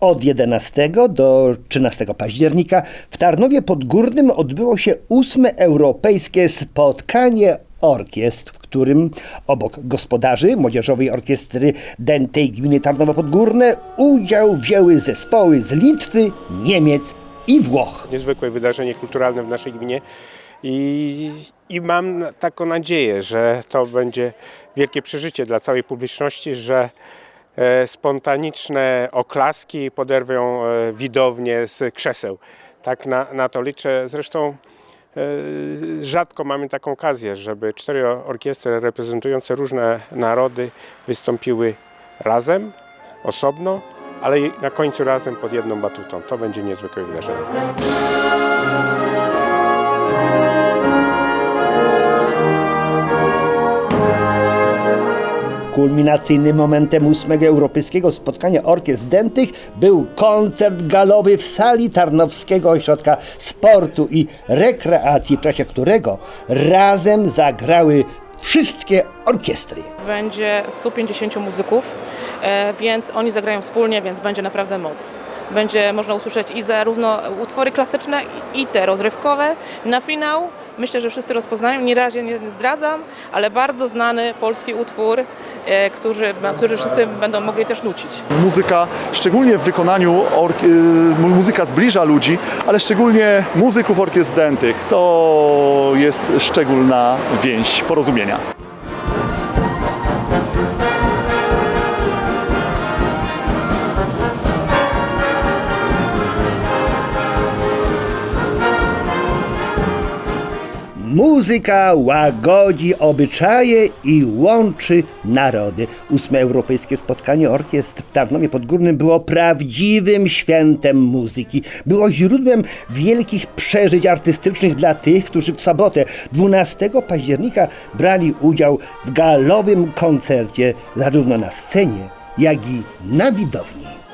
Od 11 do 13 października w Tarnowie Podgórnym odbyło się ósme europejskie spotkanie orkiestr, w którym obok gospodarzy Młodzieżowej Orkiestry Dętej Gminy Tarnowo Podgórne udział wzięły zespoły z Litwy, Niemiec i Włoch. niezwykłe wydarzenie kulturalne w naszej gminie i, i mam taką nadzieję, że to będzie wielkie przeżycie dla całej publiczności, że spontaniczne oklaski poderwią e, widownię z krzeseł. Tak na, na to liczę. Zresztą e, rzadko mamy taką okazję, żeby cztery orkiestry reprezentujące różne narody wystąpiły razem, osobno, ale na końcu razem pod jedną batutą. To będzie niezwykłe wydarzenie. Kulminacyjnym momentem ósmego europejskiego spotkania orkiestr dętych był koncert galowy w sali Tarnowskiego Ośrodka Sportu i Rekreacji, w czasie którego razem zagrały wszystkie orkiestry. Będzie 150 muzyków, e, więc oni zagrają wspólnie, więc będzie naprawdę moc. Będzie można usłyszeć i zarówno utwory klasyczne, i te rozrywkowe. Na finał myślę, że wszyscy rozpoznają, nie razie nie zdradzam, ale bardzo znany polski utwór, e, który, który wszyscy będą mogli też nucić. muzyka, szczególnie w wykonaniu mu- muzyka zbliża ludzi, ale szczególnie muzyków orkiestr dętych. To jest szczególna więź porozumienia. Muzyka łagodzi obyczaje i łączy narody. Ósme europejskie spotkanie orkiestr w Tarnowie Podgórnym było prawdziwym świętem muzyki. Było źródłem wielkich przeżyć artystycznych dla tych, którzy w sobotę 12 października brali udział w galowym koncercie zarówno na scenie, jak i na widowni.